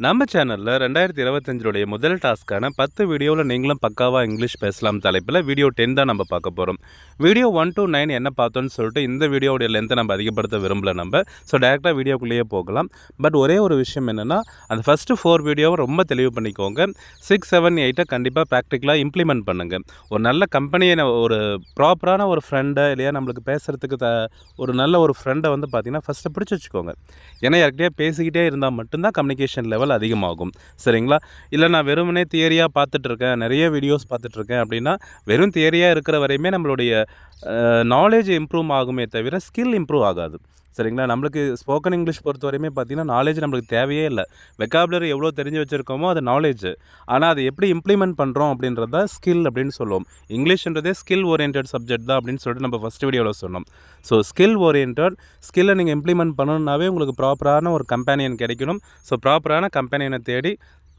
நம்ம சேனலில் ரெண்டாயிரத்தி இருபத்தஞ்சினுடைய முதல் டாஸ்க்கான பத்து வீடியோவில் நீங்களும் பக்காவாக இங்கிலீஷ் பேசலாம் தலைப்பில் வீடியோ டென் தான் நம்ம பார்க்க போகிறோம் வீடியோ ஒன் டூ நைன் என்ன பார்த்தோன்னு சொல்லிட்டு இந்த வீடியோடைய லென்த்தை நம்ம அதிகப்படுத்த விரும்பல நம்ம. ஸோ டேரெக்டாக வீடியோக்குள்ளேயே போகலாம். பட் ஒரே ஒரு விஷயம் என்னென்னா அந்த ஃபஸ்ட்டு ஃபோர் வீடியோவை ரொம்ப தெளிவு பண்ணிக்கோங்க. சிக்ஸ் செவன் எயிட்டை கண்டிப்பாக ப்ராக்டிக்கலாக இம்ப்ளிமெண்ட் பண்ணுங்கள் ஒரு நல்ல கம்பெனியை ஒரு ப்ராப்பரான ஒரு ஃப்ரெண்டை இல்லையா நம்மளுக்கு பேசுகிறதுக்கு த ஒரு நல்ல ஒரு ஃப்ரெண்டை வந்து பார்த்தீங்கன்னா ஃபஸ்ட்டு பிடிச்சி வச்சுக்கோங்க. ஏன்னா யார்கிட்டயே பேசிக்கிட்டே இருந்தால் மட்டும்தான் கம்யூனிகேஷன் லெவல் அதிகமாகும். சரிங்களா? இல்லை நான் வெறுமனே தியரியாக பார்த்துட்ருக்கேன் நிறைய வீடியோஸ் பார்த்துட்ருக்கேன் அப்படின்னா வெறும் தியரியாக இருக்கிற வரையுமே நம்மளுடைய நாலேஜ் இம்ப்ரூவ் ஆகுமே தவிர ஸ்கில் இம்ப்ரூவ் ஆகாது. சரிங்களா? நம்மளுக்கு ஸ்போக்கன் இங்கிலீஷ் பொறுத்த வரையுமே பார்த்தீங்கன்னா நாலேஜ் நம்மளுக்கு தேவையே இல்லை. வெக்காபுலரி எவ்வளோ தெரிஞ்சு வச்சுருக்கோமோ அது நாலேஜ் ஆனால் அதை எப்படி இம்ப்ளிமெண்ட் பண்ணுறோம் அப்படின்றது தான் ஸ்கில் அப்படின்னு சொல்லுவோம். இங்கிலீஷ்ன்றதே ஸ்கில் ஓரியன்ட் சப்ஜெக்ட் தான் அப்படின்னு சொல்லிட்டு நம்ம ஃபஸ்ட் வீடியோவில் சொன்னோம். ஸோ ஸ்கில் ஓரியன்ட் ஸ்கில்லை நீங்கள் இம்ப்ளிமெண்ட் பண்ணணுன்னாவே உங்களுக்கு ப்ராப்பரான ஒரு கம்பெனியன் கிடைக்கணும். ஸோ ப்ராப்பரான கம்பெனியனை தேடி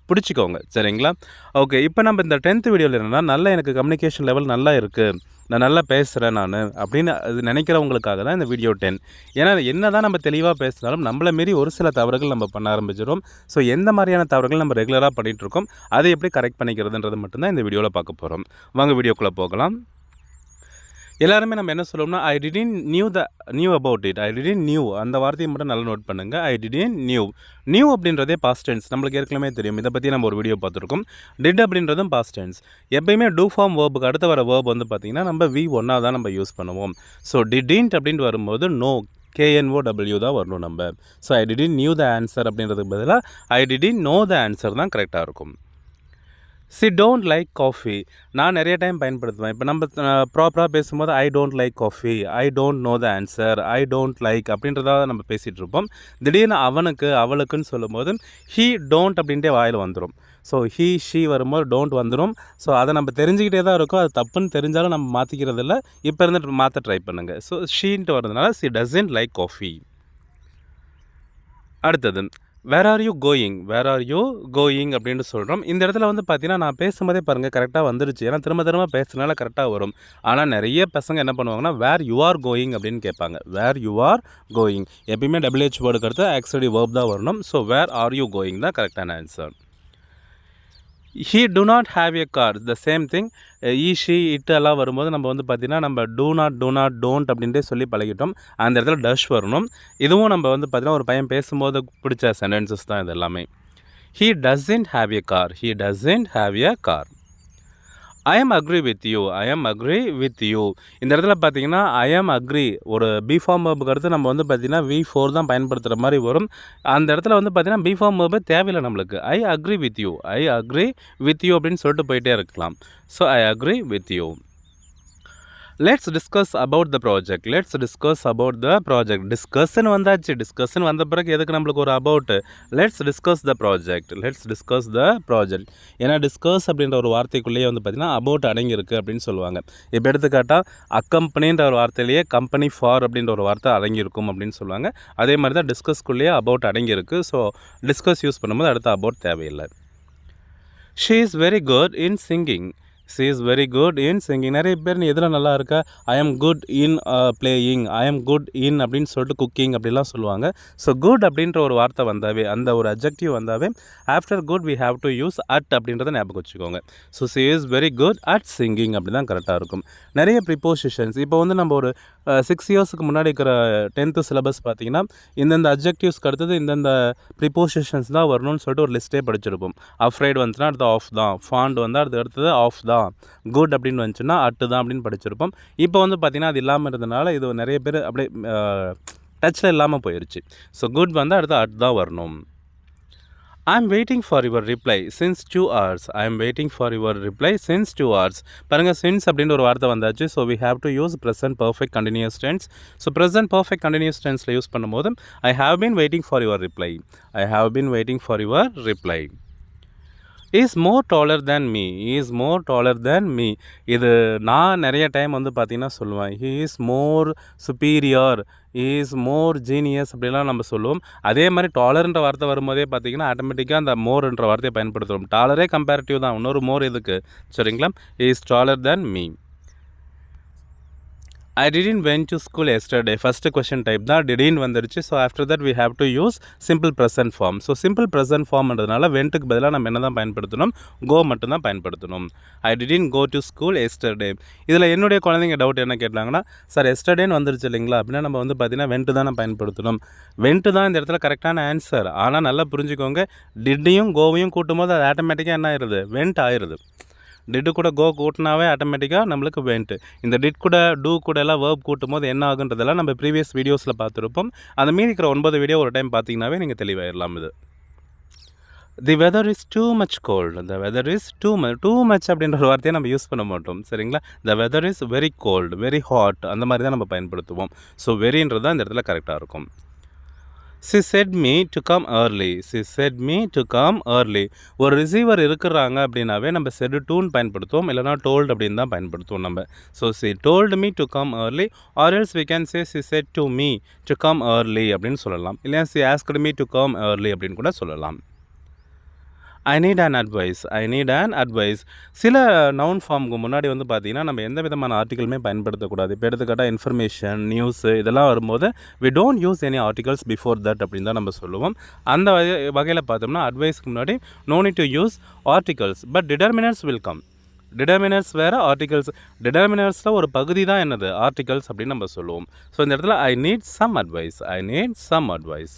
பிடிச்சிக்கோங்க. சரிங்களா? ஓகே இப்போ நம்ம இந்த டென்த் வீடியோவில் என்னென்னா நல்ல எனக்கு கம்யூனிகேஷன் லெவல் நல்லா இருக்குது நான் நல்லா பேசுகிறேன் நான் அப்படின்னு அது நினைக்கிறவங்களுக்காக தான் இந்த வீடியோ டென் ஏன்னா என்ன தான் நம்ம தெளிவாக பேசினாலும் நம்மளை மீறி ஒரு சில தவறுகள் நம்ம பண்ண ஆரம்பிச்சிடும் ஸோ எந்த மாதிரியான தவறுகள் நம்ம ரெகுலராக பண்ணிகிட்ருக்கோம் அதை எப்படி கரெக்ட் பண்ணிக்கிறதுன்றது மட்டும்தான் இந்த வீடியோவில் பார்க்க போகிறோம் வாங்க வீடியோக்குள்ளே போகலாம். எல்லாருமே நம்ம என்ன சொல்லுவோம்னா I didn't knew the new about it I didn't knew அந்த வார்த்தையை மட்டும் நல்லா நோட் பண்ணுங்கள் ஐ டிடின் நியூ நியூ அப்படின்றதே பாஸ்ட் டென்ஸ் நம்மளுக்கு ஏற்கனவே தெரியும். இதை பற்றி நம்ம ஒரு வீடியோ பார்த்துருக்கோம். டிட் அப்படின்றதும் பாஸ்ட் டென்ஸ் எப்பயுமே டூ ஃபார்ம் வேர்புக்கு அடுத்து வர வேர்ப் வந்து பார்த்திங்கன்னா நம்ம வி ஒன்னாக தான் நம்ம யூஸ் பண்ணுவோம். ஸோ டிடின்ட் அப்படின்ட்டு வரும்போது நோ கேஎன்ஓ டபிள்யூ தான் வரணும் நம்ம. So I didn't knew the answer அப்படின்றதுக்கு பதிலாக ஐ டிடின் நோ த ஆன்சர் தான் கரெக்டாக இருக்கும். சி டோன்ட் லைக் காஃபி நான் நிறைய டைம் பயன்படுத்துவேன். இப்போ நம்ம ப்ராப்பராக பேசும்போது I don't like coffee I don't know the answer I don't like அப்படின்றத நம்ம பேசிகிட்டு இருப்போம். திடீர்னு அவனுக்கு அவளுக்குன்னு சொல்லும்போது ஹீ டோன்ட் அப்படின்ட்டே வாயில் வந்துடும் ஸோ ஹீ ஷீ வரும்போது டோன்ட் வந்துடும் ஸோ அதை நம்ம தெரிஞ்சுக்கிட்டே தான் இருக்கும். அது தப்புன்னு தெரிஞ்சாலும் நம்ம மாற்றிக்கிறது இல்லை இப்போ இருந்து மாற்ற ட்ரை பண்ணுங்கள் ஸோ ஷீன்ட்டு வரதுனால சி டசன்ட் லைக் காஃபி அடுத்தது where are you going where are you going அப்படின்னு சொல்கிறோம் இந்த இடத்துல வந்து பார்த்தீங்கன்னா நான் பேசும்போதே பாருங்கள் கரெக்டாக வந்துருச்சு. ஏன்னா திரும்ப திரும்ப பேசுனால கரெக்டாக வரும். ஆனால் நிறைய பசங்க என்ன பண்ணுவாங்கன்னா வேர் யூ ஆர் கோயிங் அப்படின்னு கேட்பாங்க. வேர் யூ ஆர் கோயிங் எப்பயுமே டபிள்யூஹெச் வேர்டுக்கு அடுத்து ஆக்சுவலி வேர்ப் தான் வரணும். So where are you going தான் கரெக்டான answer he do not have a car the same thing he she she it எல்லாம் வரும்போது நம்ம வந்து பார்த்திங்கன்னா நம்ம do not do not don't அப்படின்ட்டு சொல்லி பழகிட்டோம். அந்த இடத்துல டஷ் வரணும். இதுவும் நம்ம வந்து பார்த்திங்கன்னா ஒரு பையன் பேசும்போது பிடிச்ச சென்டென்சஸ் தான் இது எல்லாமே. He doesn't have a car he doesn't have a car I am agree with you I am agree with you இந்த இடத்துல பார்த்தீங்கன்னா ஐ எம் அக்ரி ஒரு பி ஃபார்ம் வேர்புக்கு அடுத்து நம்ம வந்து பார்த்திங்கன்னா வி ஃபோர் தான் பயன்படுத்துகிற மாதிரி வரும். அந்த இடத்துல வந்து பார்த்திங்கன்னா பி ஃபார்ம் வேர்பு தேவையில்லை நம்மளுக்கு. I agree with you I agree with you அப்படின்னு சொல்லிட்டு போயிட்டே இருக்கலாம். So I agree with you let's discuss about the project let's discuss about the project discussion வந்தாச்சு. டிஸ்கஷன் வந்த பிறகு எதுக்கு நம்மளுக்கு ஒரு about let's discuss the project let's discuss the project ஏன்னா டிஸ்கஸ் அப்படின்ற ஒரு வார்த்தைக்குள்ளேயே வந்து பார்த்திங்கன்னா அபவுட் அடங்கியிருக்கு அப்படின்னு சொல்லுவாங்க. இப்போ எடுத்துக்காட்டால் அக்கம்பனின்ற ஒரு வார்த்தையிலேயே கம்பெனி ஃபார் அப்படின்ற ஒரு வார்த்தை அடங்கியிருக்கும் அப்படின்னு சொல்லுவாங்க. அதே மாதிரி தான் டிஸ்கஸ்க்குள்ளேயே அபவுட் அடங்கியிருக்கு. ஸோ டிஸ்கஸ் யூஸ் பண்ணும்போது அடுத்த அபவுட் தேவையில்லை. She is very good in singing she is very good in singing நிறைய பேர் நீ எதில் நல்லா இருக்கா? I am good in playing I am good in அப்படின்னு சொல்லிட்டு குக்கிங் அப்படிலாம் சொல்லுவாங்க. ஸோ குட் அப்படின்ற ஒரு வார்த்தை வந்தாவே அந்த ஒரு அப்ஜெக்டிவ் வந்தாவே after good we have to use at அப்படின்றத ஞாபகம் வச்சுக்கோங்க. So she is very good at singing அப்படி தான் கரெக்டாக இருக்கும். நிறைய ப்ரிப்போசிஷன்ஸ் இப்போ வந்து நம்ம ஒரு uh, சிக்ஸ் இயர்ஸுக்கு முன்னாடி இருக்கிற டென்த்து சிலபஸ் பார்த்தீங்கன்னா இந்தந்த அப்ஜெக்டிவ்ஸ்க்கு அடுத்தது இந்தந்த ப்ரிப்போசிஷன்ஸ் தான் வரணும்னு சொல்லிட்டு ஒரு லிஸ்ட்டே படிச்சிருப்போம். அஃப்ரைட் வந்துச்சுன்னா அடுத்து ஆஃப் தான். ஃபாண்ட் வந்தால் அடுத்து அடுத்தது ஆஃப் தான். குட் அப்படின்னு வந்துச்சுன்னா அட்டு தான் அப்படின்னு படிச்சிருப்போம். இப்போ வந்து பார்த்திங்கன்னா அது இல்லாமல் இருந்தனால இது நிறைய பேர் அப்படியே டச்சில் இல்லாமல் போயிடுச்சு ஸோ குட் வந்து அடுத்து அட் தான் வரணும். I am waiting for your reply since two hours I am waiting for your reply since two hours பாருங்கள் சின்ஸ் அப்படின்ற ஒரு வார்த்தை வந்தாச்சு. So we have to use present perfect continuous tense so present perfect continuous டென்ஸில் use பண்ணும்போது I have been waiting for your reply I have been waiting for your reply is more taller than me is more taller than me இது நான் நிறைய time வந்து பார்த்திங்கன்னா சொல்லுவேன். He is more superior is more genius அப்படிலாம் நம்ம சொல்லுவோம். அதே மாதிரி டாலர்ன்ற வார்த்தை வரும்போதே பார்த்தீங்கன்னா ஆட்டோமேட்டிக்காக அந்த மோர்ன்ற வார்த்தையை பயன்படுத்துவோம் டாலரே கம்பேரிட்டிவ் தான். இன்னொரு மோர் எதுக்கு? சரிங்களா? Is taller than me I didn't went to school yesterday first question type தான் டிடின் வந்துருச்சு. So after that we have to use simple present form so simple present ஃபார்ம்ன்றதுனால வென்ட்டுக்கு பதிலாக நம்ம என்ன தான் பயன்படுத்தணும்? கோ மட்டும் தான் பயன்படுத்தணும். I didn't go to school yesterday இதில் என்னுடைய குழந்தைங்க டவுட் என்ன கேட்டாங்கன்னா சார் எஸ்டர்டேன்னு வந்துருச்சு இல்லைங்களா? அப்படின்னா நம்ம வந்து பார்த்தீங்கன்னா வென்ட்டு தானே பயன்படுத்தணும். வென்ட்டு தான் இந்த இடத்துல கரெக்டான ஆன்சர் ஆனால் நல்லா புரிஞ்சுக்கோங்க டிட்டையும் கோவையும் கூட்டும் போது அது ஆட்டோமேட்டிக்காக என்ன ஆயிடுது வென்ட் ஆயிடுது டிட்டு கூட கோ கூட்டினாவே ஆட்டோமேட்டிக்காக நம்மளுக்கு வென்ட்டு இந்த டிட் கூட டூ கூட எல்லாம் வேர்ப் கூட்டும் போது என்ன ஆகுன்றதெல்லாம் நம்ம ப்ரீவியஸ் வீடியோஸில் பார்த்துருப்போம். அந்த மீதி இருக்கிற ஒன்பது வீடியோ ஒரு டைம் பார்த்தீங்கன்னாவே நீங்கள் தெளிவாயிடலாம் இது. The weather is too much cold the weather is too much too much அப்படின்ற ஒரு வார்த்தையை நம்ம யூஸ் பண்ண மாட்டோம். சரிங்களா? The weather is very cold very hot அந்த மாதிரி தான் நம்ம பயன்படுத்துவோம். ஸோ வெரின்றது தான் இந்த இடத்துல கரெக்டாக இருக்கும். She said me to come early she said me to come early ஒரு ரிசீவர் இருக்கிறாங்க அப்படின்னாவே நம்ம செட் டூன் பயன்படுத்துவோம் இல்லைனா டோல்டு அப்படின்னு தான் பயன்படுத்துவோம் நம்ம. So she told me to come early or else we can say she said to me to come early அப்படின்னு சொல்லலாம். இல்லையா she asked me to come early அப்படின்னு கூட சொல்லலாம். I need an advice I need and advice சில noun ஃபார்முக்கு முன்னாடி வந்து பார்த்தீங்கன்னா நம்ம எந்த விதமான ஆர்டிக்கலுமே பயன்படுத்தக்கூடாது. இப்போ எடுத்துக்காட்டால் இன்ஃபர்மேஷன் நியூஸு இதெல்லாம் வரும்போது we don't use any articles before that அப்படின்னு தான் நம்ம சொல்லுவோம். அந்த வகை வகையில் பார்த்தோம்னா அட்வைஸ்க்கு முன்னாடி no need to use articles but determiners will come determiners வேறு ஆர்டிகல்ஸ் டிட்டர்மினர்ஸில் ஒரு பகுதி தான் என்னது? ஆர்டிகல்ஸ் அப்படின்னு நம்ம சொல்லுவோம். ஸோ இந்த இடத்துல I need some advice I need some advice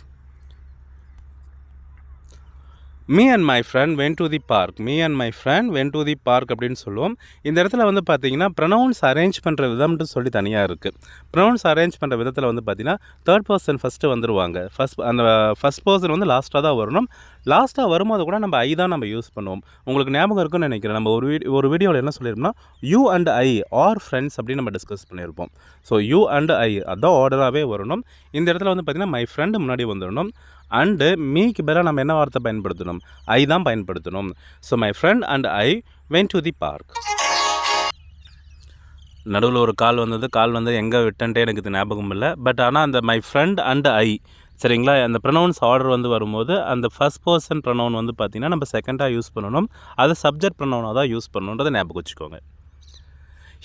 me and my friend went to the park me and my friend went to the park அப்படின்னு சொல்லுவோம். இந்த இடத்துல வந்து பார்த்தீங்கன்னா ப்ரனவுன்ஸ் அரேஞ்ச் பண்ணுற விதம்ட்டு சொல்லி தனியாக இருக்குது ப்ரனவுன்ஸ் அரேஞ்ச் பண்ணுற விதத்தில் வந்து பார்த்தீங்கன்னா தேர்ட் பர்சன் ஃபஸ்ட்டு வந்துருவாங்க. ஃபஸ்ட் அந்த ஃபஸ்ட் பர்சன் வந்து லாஸ்ட்டாக தான் வரணும். லாஸ்ட்டாக வரும்போது கூட நம்ம ஐ தான் நம்ம யூஸ் பண்ணுவோம். உங்களுக்கு ஞாபகம் இருக்குன்னு நினைக்கிறேன். நம்ம ஒரு வீடியோ ஒரு வீடியோவில் என்ன சொல்லியிருப்போம்னா you and I are friends அப்படின்னு நம்ம டிஸ்கஸ் பண்ணியிருப்போம். ஸோ யூ அண்ட் ஐ அதான் ஆர்டராகவே வரணும். இந்த இடத்துல வந்து பார்த்திங்கன்னா மை ஃப்ரெண்டு முன்னாடி வந்துடணும் அண்டு மீக்கு பதிலாக நம்ம என்ன வார்த்தை பயன்படுத்தணும்? ஐ தான் பயன்படுத்தணும். So my friend and I went to the park நடுவில் ஒரு கால் வந்தது. கால் வந்து எங்கே விட்டன்ட்டே எனக்கு இது ஞாபகம் இல்லை. பட் ஆனால் அந்த மை ஃப்ரெண்ட் அண்ட் ஐ சரிங்களா? அந்த ப்ரனவுன்ஸ் ஆர்டர் வந்து வரும்போது அந்த ஃபஸ்ட் பர்சன் ப்ரனவுன் வந்து பார்த்திங்கன்னா நம்ம செகண்டாக யூஸ் பண்ணணும். அதை சப்ஜெக்ட் ப்ரனவுனாக தான் யூஸ் பண்ணணுன்றதை ஞாபகம் வச்சுக்கோங்க.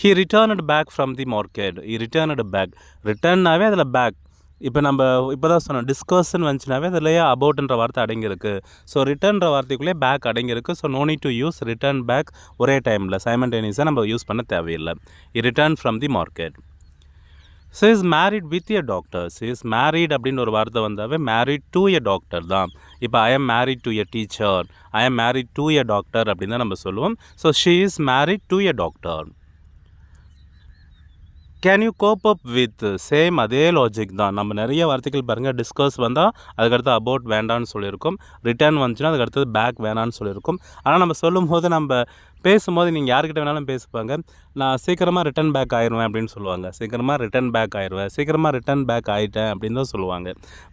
He returned back from the market he returned back ரிட்டர்னாவே அதில் பேக் இப்போ நம்ம இப்போ தான் சொன்னோம் டிஸ்கர்ஷன் வந்துச்சுனாவே அதுலேயே அபவுட்ன்ற வார்த்தை அடங்கியிருக்கு. ஸோ ரிட்டர்ன்ற வார்த்தைக்குள்ளேயே பேக் அடங்கியிருக்கு. So no need to use return back ஒரே டைமில் சைமண்டேனியஸாக நம்ம யூஸ் பண்ண தேவையில்லை. He return from the market so is married with a doctor so is married அப்படின்னு ஒரு வார்த்தை வந்தாவே மேரிட் டு எ டாக்டர் தான். இப்போ I am married to a teacher I am married to a doctor அப்படின்னு தான் நம்ம சொல்லுவோம். So she is married to a doctor can you cope up with same அதே லாஜிக் தான். நம்ம நிறைய வார்த்தைகள் பாருங்கள் டிஸ்கஸ் வந்தால் அதுக்கடுத்து அபவுட் வேண்டான்னு சொல்லியிருக்கோம். ரிட்டர்ன் வந்துச்சுன்னா அதுக்கடுத்தது பேக் வேணான்னு சொல்லியிருக்கோம். ஆனால் நம்ம சொல்லும்போது நம்ம பேசும்போது நீங்கள் யார்கிட்ட வேணாலும் பேசுவாங்க நான் சீக்கிரமாக ரிட்டன் பேக் ஆயிடுவேன் அப்படின்னு சொல்லுவாங்க. சீக்கிரமாக ரிட்டன் பேக் ஆயிடுவேன் சீக்கிரமாக ரிட்டன் பேக் ஆகிட்டேன் அப்படின்னு தான் சொல்லுவாங்க.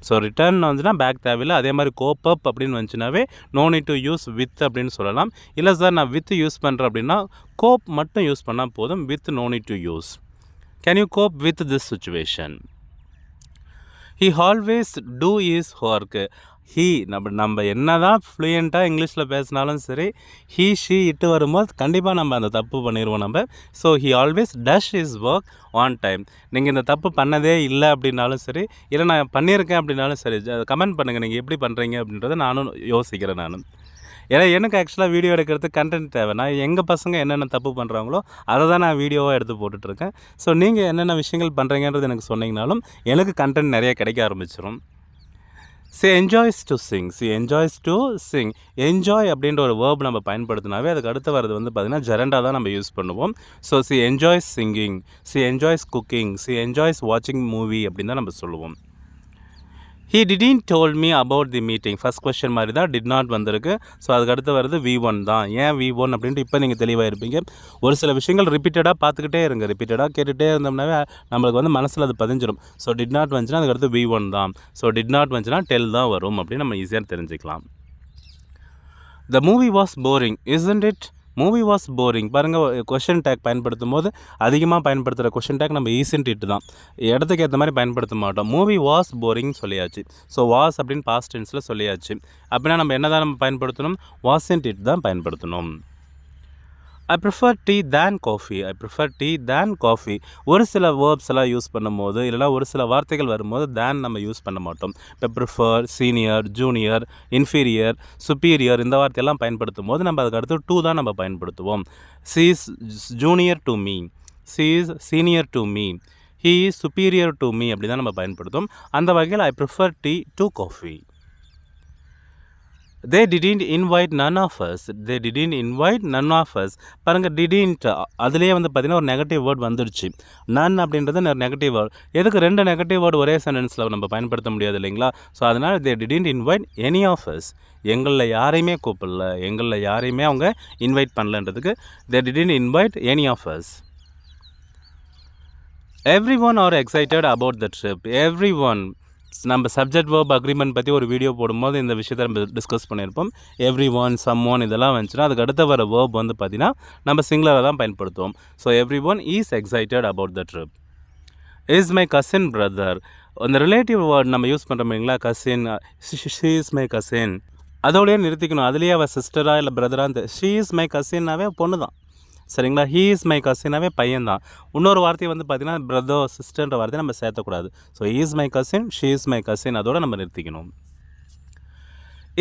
ஸோ ரிட்டர்ன் வந்துச்சுன்னா பேக் தேவையில்லை. அதே மாதிரி கோப் அப் அப்படின்னு வந்துச்சுனாவே no need to use with அப்படின்னு சொல்லலாம். இல்லை சார் நான் வித் யூஸ் பண்ணுறேன் அப்படின்னா கோப் மட்டும் யூஸ் பண்ணால் போதும். With no need to use can you cope with this situation he always do his work he நம்ம நம்ம என்ன தான் ஃப்ளூயண்ட்டாக இங்கிலீஷில் பேசினாலும் சரி ஹீ ஷீ இட்டு வரும்போது கண்டிப்பாக நம்ம அந்த தப்பு பண்ணிடுவோம் நம்ம. So he always does his work on time நீங்கள் இந்த தப்பு பண்ணதே இல்லை அப்படின்னாலும் சரி இல்லை நான் பண்ணியிருக்கேன் அப்படின்னாலும் சரி கமெண்ட் பண்ணுங்கள் நீங்கள் எப்படி பண்ணுறீங்க அப்படின்றத நானும் யோசிக்கிறேன் நானும் ஏன்னா எனக்கு ஆக்சுவலாக வீடியோ எடுக்கிறதுக்கு கண்டென்ட் தேவை நான் எங்கள் பசங்க என்னென்ன தப்பு பண்ணுறாங்களோ அதை தான் நான் வீடியோவாக எடுத்து போட்டுட்ருக்கேன். ஸோ நீங்கள் என்னென்ன விஷயங்கள் பண்ணுறீங்கன்றது எனக்கு சொன்னீங்கனாலும் எனக்கு கண்டென்ட் நிறைய கிடைக்க ஆரம்பிச்சிடும் she enjoys to sing she enjoys to sing enjoy அப்படின்ற ஒரு வேர்ப் நம்ம பயன்படுத்தினாவே அதுக்கு அடுத்து வரது வந்து பார்த்திங்கன்னா ஜெரண்டா தான் நம்ம யூஸ் பண்ணுவோம். So she enjoys singing she enjoys cooking she enjoys வாட்சிங் மூவி அப்படின்னு தான் நம்ம சொல்லுவோம். He didn't told me about the meeting first question மாதிரி தான் டிட் நாட் வந்திருக்கு. ஸோ அதுக்கு அடுத்து வருது வி ஒன் தான். ஏன் வி ஒன் அப்படின்ட்டு இப்போ நீங்கள் தெளிவாக இருப்பீங்க. ஒரு சில விஷயங்கள் ரிப்பீட்டடாக பார்த்துக்கிட்டே இருங்க. ரிப்பீட்டடாக கேட்டுகிட்டே இருந்தோம்னாவே நம்மளுக்கு வந்து மனசில் அது பதிஞ்சிடும் ஸோ டிட் நாட் வந்துச்சுன்னா அதுக்கடுத்து வி ஒன் தான். ஸோ டிட் நாட் வந்துச்சுன்னா டெல் தான் வரும் அப்படின்னு நம்ம ஈஸியாக தெரிஞ்சுக்கலாம். The movie was boring isn't it movie was boring பாருங்கள் கொஷின் டேக் பயன்படுத்தும் போது அதிகமாக பயன்படுத்துகிற கொஷின் டேக் நம்ம ஈசன்ட் இட்டு தான். இடத்துக்கு ஏற்ற மாதிரி பயன்படுத்த மாட்டோம். மூவி வாஸ் போரிங் சொல்லியாச்சு. ஸோ வாஸ் அப்படின்னு பாஸ்ட் டென்ஸில் சொல்லியாச்சு. அப்படின்னா நம்ம என்ன தான் நம்ம பயன்படுத்தணும்? வாஸ் இன்ட் இட் தான் பயன்படுத்தணும். I prefer tea than coffee I prefer tea than coffee ஒரு சில வேர்ப்ஸ் எல்லாம் யூஸ் பண்ணும்போது இல்லைனா ஒரு சில வார்த்தைகள் வரும்போது தேன் நம்ம யூஸ் பண்ண மாட்டோம். இப்போ prefer senior junior inferior superior இந்த வார்த்தையெல்லாம் பயன்படுத்தும் போது நம்ம அதுக்கு அடுத்து டூ தான் நம்ம பயன்படுத்துவோம். She is junior to me she is senior to me he is superior to me அப்படி தான் நம்ம பயன்படுத்தும் அந்த வகையில் I prefer tea to coffee they didn't invite none of us they didn't invite none of us பாருங்கள் didn't அதுலேயே வந்து பார்த்திங்கன்னா ஒரு நெகட்டிவ் வேர்ட் வந்துடுச்சு நன் அப்படின்றது ஒரு நெகட்டிவ் வேர்ட் எதுக்கு ரெண்டு நெகட்டிவ் வேர்டு ஒரே சென்டென்ஸில் நம்ம பயன்படுத்த முடியாது இல்லைங்களா? ஸோ அதனால் they didn't invite any of us எங்களில் யாரையுமே கூப்பிடல. எங்களில் யாரையுமே அவங்க invite பண்ணலன்றதுக்கு they didn't invite any of us every one are excited about the trip every one நம்ம சப்ஜெக்ட் வேர்ப் அக்ரிமெண்ட் பற்றி ஒரு வீடியோ போடும்போது இந்த விஷயத்தை நம்ம டிஸ்கஸ் பண்ணியிருப்போம். எவ்ரி ஒன் சம் ஒன் இதெல்லாம் வந்துச்சுன்னா அதுக்கு அடுத்த வர வேர்ப் வந்து பார்த்திங்கன்னா நம்ம சிங்களரை தான் பயன்படுத்துவோம். So everyone is excited about the trip is my cousin brother அந்த ரிலேட்டிவ் வேர்ட் நம்ம யூஸ் பண்ணுறோம் இல்லைங்களா? Cousin she is my cousin அதோடய நிறுத்திக்கணும். அதுலேயே அவள் சிஸ்டராக இல்லை பிரதராக ஷீ இஸ் மை கசின்னாவே பொண்ணு தான் சரிங்களா? ஹீ இஸ் மை கசினாவே பையன் தான் இன்னொரு வார்த்தையை வந்து பார்த்தீங்கன்னா பிரதர் சிஸ்டர்ன்ற வார்த்தையை நம்ம சேர்த்தக்கூடாது. So is my cousin she is my cousin அதோட நம்ம நிறுத்திக்கணும்.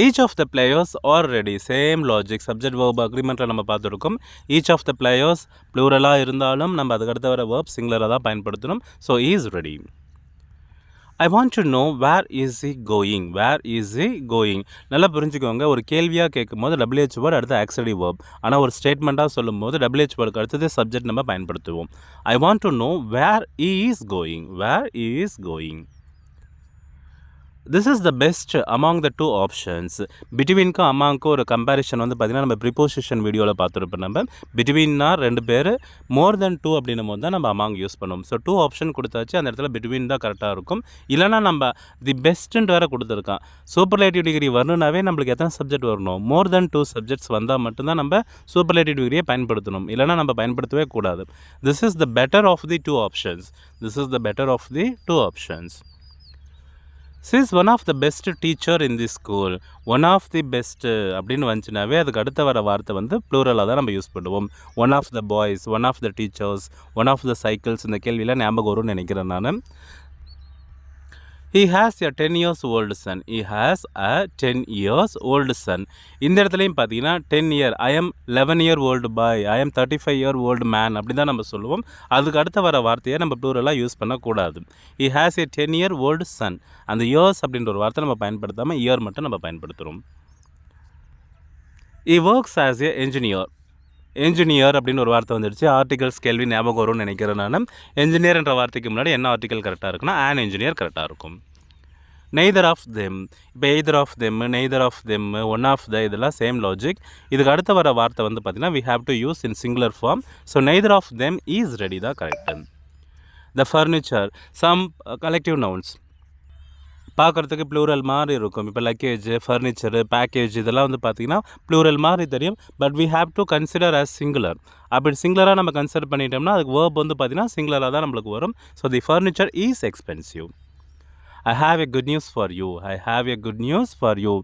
Each of the players are ready same logic subject verb அக்ரிமெண்ட்டில் நம்ம பார்த்துருக்கோம். ஈச் ஆஃப் த பிளேயர்ஸ் ப்ளூரலாக இருந்தாலும் நம்ம அதுக்கடுத்த வர வேர்ப் சிங்குலராக தான் பயன்படுத்தணும். So is ready I want to know where is he going where is he going நல்லா புரிஞ்சுக்கோங்க. ஒரு கேள்வியாக கேட்கும் போது டபிள்யூஹெச் வேர்டு அடுத்து ஆக்சடி வேர்ப் ஆனால் ஒரு ஸ்டேட்மெண்ட்டாக சொல்லும் போது டபிள்யூஹெச் வேர்டுக்கு அடுத்தது சப்ஜெக்ட் நம்ம பயன்படுத்துவோம். I want to know where is going where is going this is the best among the two options பிட்வீனுக்கும் அமாங்க்கும் ஒரு கம்பேரிஷன் வந்து பார்த்திங்கன்னா நம்ம ப்ரிப்போசிஷன் வீடியோவில் பார்த்துருப்போம் நம்ம. பிட்வீன்னா ரெண்டு பேர் மோர் தென் டூ அப்படின்னும் போது தான் நம்ம அமாங் யூஸ் பண்ணுவோம். ஸோ டூ ஆப்ஷன் கொடுத்தாச்சு அந்த இடத்துல பிட்வீன் தான் கரெக்டாக இருக்கும். இல்லைனா நம்ம தி பெஸ்ட்டுன்ட்டு வேறு கொடுத்துருக்கான். சூப்பர்லேட்டிவ் டிகிரி வரணுனாவே நம்மளுக்கு எத்தனை சப்ஜெக்ட் வரணும்? மோர் தென் டூ சப்ஜெக்ட்ஸ் வந்தால் மட்டும்தான் நம்ம சூப்பர்லேட்டிவ் டிகிரியை பயன்படுத்தணும். இல்லைனா நம்ம பயன்படுத்தவே கூடாது. This is the better of the two options this is the better of the two options she is one of the best teacher in the school one of the best அப்படின்னு வந்துச்சுனாவே அதுக்கு அடுத்த வர வார்த்தை வந்து ப்ளூரலாக தான் நம்ம யூஸ் பண்ணுவோம். One of the boys one of the teachers one of the cycles இந்த கேள்வியெலாம் ஞாபகம் வரும்னு நினைக்கிறேன் நான். He has a ten years old son he has a ten years old son இந்த இடத்துலையும் பார்த்தீங்கன்னா ten year I am eleven year old boy I am thirty five year old man அப்படி தான் நம்ம சொல்லுவோம். அதுக்கு அடுத்த வர வார்த்தையை நம்ம ப்ளூரெல்லாம் யூஸ் பண்ணக்கூடாது. He has a ten year old son அந்த இயர்ஸ் அப்படின்ற ஒரு வார்த்தை நம்ம பயன்படுத்தாமல் இயர் மட்டும் நம்ம பயன்படுத்துகிறோம் he works as a engineer engineer அப்படின்னு ஒரு வார்த்தை வந்துடுச்சு. ஆர்டிகல்ஸ் கேள்வி ஞாபகம் வரும்னு நினைக்கிறேன் நான். என்ஜினியர் என்ற வார்த்தைக்கு முன்னாடி என்ன ஆர்டிக்கல் கரெக்டாக இருக்குன்னா ஆன் என்ஜினியர் கரெக்டாக இருக்கும். நெய்தர் ஆஃப் தெம் இப்போ either of them neither of them one of the இதெல்லாம் சேம் லாஜிக் இதுக்கு அடுத்த வர வார்த்தை வந்து பார்த்திங்கன்னா we have to use in singular form so neither of them is ready தான் correct the furniture some collective nouns பார்க்குறதுக்கு ப்ளூரல் மாதிரி இருக்கும். இப்போ லக்கேஜ் ஃபர்னிச்சரு பேக்கேஜ் இதெல்லாம் வந்து பார்த்திங்கன்னா ப்ளூரல் மாதிரி தெரியும். But we have to consider as singular அப்படி சிங்குலராக நம்ம கன்சிடர் பண்ணிட்டோம்னா அதுக்கு வேர்ப் வந்து பார்த்திங்கன்னா சிங்குலராக தான் நம்மளுக்கு வரும். So the furniture is expensive I have a good news for you I have a good news for you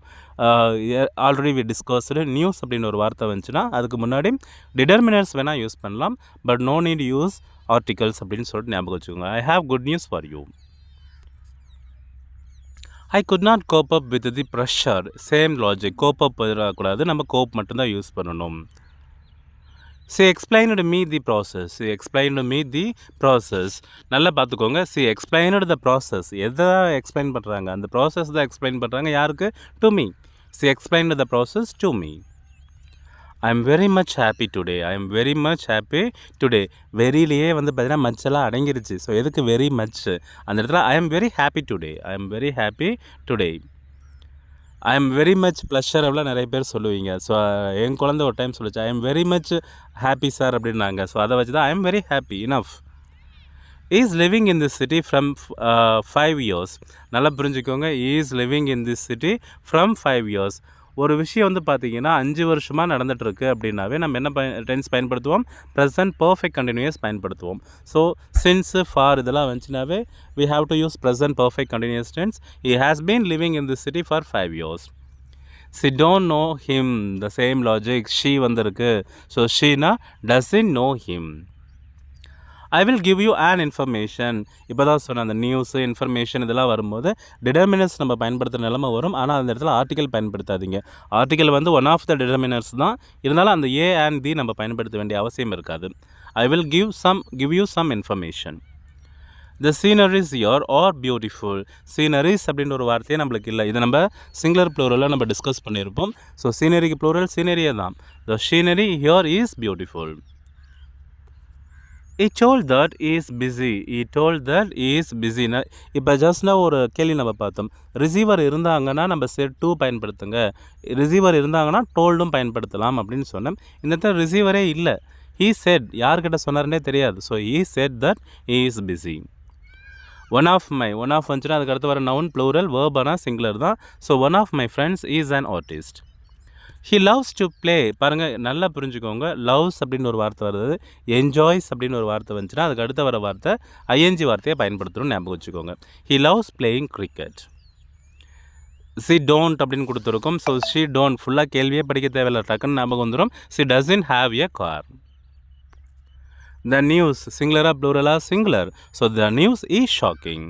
already we discussed news அப்படின்னு ஒரு வார்த்தை வந்துச்சுன்னா அதுக்கு முன்னாடி டிடர்மினர்ஸ் வேணால் யூஸ் பண்ணலாம். But no need use articles அப்படின்னு சொல்லிட்டு ஞாபகம் வச்சுக்கோங்க. I have good news for you I could not cope up with the pressure same logic cope up கூடாது நம்ம கோப் மட்டும்தான் யூஸ் பண்ணணும். She explained me the process she explained me the process நல்லா பார்த்துக்கோங்க. சி எக்ஸ்பிளைனடு த ப்ராசஸ் எதை explain பண்ணுறாங்க அந்த process தான் எக்ஸ்பிளைன் பண்ணுறாங்க யாருக்கு? To me she explain the process to me I am very much happy today I am very much happy today வெரிலேயே வந்து பார்த்தீங்கன்னா மச்செல்லாம் அடங்கிருச்சு. ஸோ எதுக்கு வெரி மச் அந்த இடத்துல I am very happy today I am very happy today I am very much pleasure அப்படிலாம் நிறைய பேர் சொல்லுவீங்க. ஸோ என் குழந்த ஒரு டைம் சொல்லிச்சு I am very much happy sir அப்படின்னாங்க. ஸோ அதை வச்சு தான் I am very happy enough is living in this city from five years நல்லா புரிஞ்சுக்கோங்க. Is living in this city from five years ஒரு விஷயம் வந்து பார்த்திங்கன்னா அஞ்சு வருஷமாக நடந்துகிட்ருக்கு அப்படின்னாவே நம்ம என்ன பயன் டென்ஸ் பயன்படுத்துவோம்? ப்ரெசன்ட் பர்ஃபெக்ட் கண்டினியூஸ் பயன்படுத்துவோம். ஸோ சின்ஸு ஃபார் இதெல்லாம் வந்துச்சுனாவே we have to use present perfect continuous tense he has been living in the city for five years she don't know him the same logic she வந்திருக்கு. So Sheena doesn't know him I will give you an information இப்போ தான் சொன்ன அந்த news information இதெல்லாம் வரும்போது டிடர்மினர்ஸ் நம்ம பயன்படுத்துகிற நிலமை வரும். ஆனால் அந்த இடத்துல ஆர்டிக்கல் பயன்படுத்தாதீங்க. ஆர்டிக்கல் வந்து ஒன் ஆஃப் த டிடர்மினர்ஸ் தான். இருந்தாலும் அந்த ஏ அண்ட் தி நம்ம பயன்படுத்த வேண்டிய அவசியம் இருக்காது. I will give some give you some information the sceneries your are beautiful sceneries அப்படின்ற ஒரு வார்த்தையே நம்மளுக்கு இல்லை. இதை நம்ம சிங்குலர் ப்ளூரலில் நம்ம டிஸ்கஸ் பண்ணியிருப்போம். ஸோ சீனரிக்கு ப்ளூரல் சீனரியே தான். The scenery here is beautiful he told that is busy he told that is பிஸின்னு இப்போ ஜஸ்ட்னா ஒரு கேள்வி நம்ம பார்த்தோம். ரிசீவர் இருந்தாங்கன்னா நம்ம செட் டூ பயன்படுத்துங்க. ரிசீவர் இருந்தாங்கன்னா டோல்டும் பயன்படுத்தலாம் அப்படின்னு சொன்னேன். இந்த இடத்துல ரிசீவரே இல்லை. ஹீ செட் யார்கிட்ட சொன்னார்னே தெரியாது. So he said that is busy one of my one of வந்துச்சுன்னா அதுக்கு அடுத்து வர நவுன் ப்ளூரல் வேர்பானா சிங்குலர் தான். So one of my friends is an artist he loves to play பாருங்கள் நல்லா புரிஞ்சுக்கோங்க. லவ்ஸ் அப்படின்னு ஒரு வார்த்தை வருது. என்ஜாய்ஸ் அப்படின்னு ஒரு வார்த்தை வந்துச்சுன்னா அதுக்கு அடுத்த வர வார்த்தை ஐஎன்ஜி வார்த்தையை பயன்படுத்தணும்னு ஞாபகம் வச்சுக்கோங்க. He loves playing cricket she don't அப்படின்னு கொடுத்துருக்கோம். ஸோ ஷி டோன்ட் ஃபுல்லாக கேள்வியே படிக்க தேவையில்ல. டக்குன்னு ஞாபகம் வந்துடும் she doesn't have a car the news சிங்குலராக ப்ளூரலாக singular so the news is shocking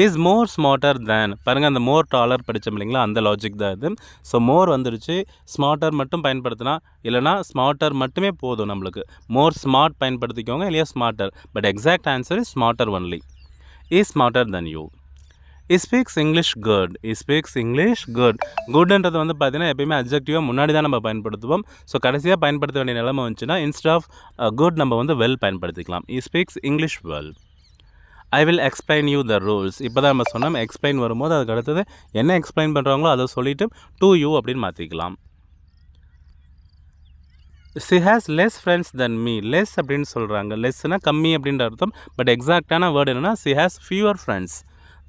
is more smarter than பாருங்கள் அந்த மோர் டாலர் படித்தோம் இல்லைங்களா? அந்த லாஜிக் தான் இது. ஸோ மோர் வந்துருச்சு. ஸ்மார்ட்டர் மட்டும் பயன்படுத்தினா இல்லைனா ஸ்மார்ட்டர் மட்டுமே போதும் நம்மளுக்கு. மோர் ஸ்மார்ட் பயன்படுத்திக்கோங்க இல்லையா smarter but exact answer is smarter only is smarter than you he speaks English good he speaks English good குட்ன்றது வந்து பார்த்தீங்கன்னா எப்பயுமே அப்ஜெக்டிவாக முன்னாடி தான் நம்ம பயன்படுத்துவோம். ஸோ கடைசியாக பயன்படுத்த வேண்டிய நிலைமை வந்துச்சுன்னா இன்ஸ்ட் ஆஃப் குட் நம்ம வந்து வெல் பயன்படுத்திக்கலாம். He speaks English well I will explain you the rules இப்போ தான் நம்ம சொன்னோம் எக்ஸ்பிளைன் வரும்போது அதுக்கு அடுத்தது என்ன எக்ஸ்பிளைன் பண்ணுறாங்களோ அதை சொல்லிவிட்டு டு யூ அப்படின்னு மாற்றிக்கலாம் she has less friends than me less அப்படின்னு சொல்கிறாங்க லெஸ்னால் கம்மி அப்படின்ற அர்த்தம். பட் எக்ஸாக்டான வேர்டு என்னென்னா she has fewer friends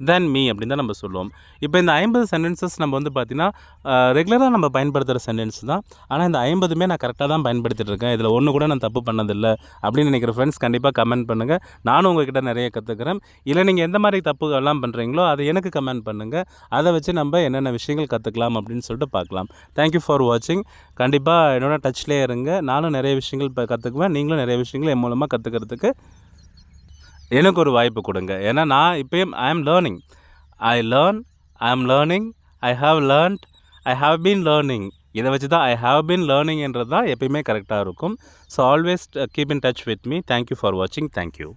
than me அப்படின்னு தான் நம்ம சொல்லுவோம். இப்போ இந்த ஐம்பது சென்டென்சஸ் நம்ம வந்து பார்த்திங்கன்னா ரெகுலராக நம்ம பயன்படுத்துகிற சென்டென்ஸ் தான். ஆனால் இந்த ஐம்பதுமே நான் கரெக்டாக தான் பயன்படுத்திட்டு இருக்கேன். இதில் ஒன்று கூட நான் தப்பு பண்ணதில்லை அப்படின்னு நினைக்கிற ஃப்ரெண்ட்ஸ் கண்டிப்பாக கமெண்ட் பண்ணுங்கள் நானும் உங்ககிட்ட நிறைய கற்றுக்கிறேன் இல்லை நீங்கள் எந்த மாதிரி தப்புகள்லாம் பண்ணுறீங்களோ அதை எனக்கு கமெண்ட் பண்ணுங்கள் அதை வச்சு நம்ம என்னென்ன விஷயங்கள் கற்றுக்கலாம் அப்படின்னு சொல்லிட்டு பார்க்கலாம். தேங்க்யூ ஃபார் வாட்சிங் கண்டிப்பாக என்னோட டச்லேயே இருங்க. நானும் நிறைய விஷயங்கள் இப்போ கற்றுக்குவேன் நீங்களும் நிறைய விஷயங்கள் என் மூலமாக கற்றுக்கிறதுக்கு எனக்கு ஒரு வாய்ப்பு கொடுங்க. ஏன்னா நான் இப்போயும் ஐ am learning I learn I am learning I have learned I have been learning இதை வச்சு தான் ஐ ஹாவ் பீன் லேர்னிங்ன்றது தான் எப்பயுமே கரெக்டாக இருக்கும். So always keep in touch with me thank you for வாட்சிங் தேங்க்யூ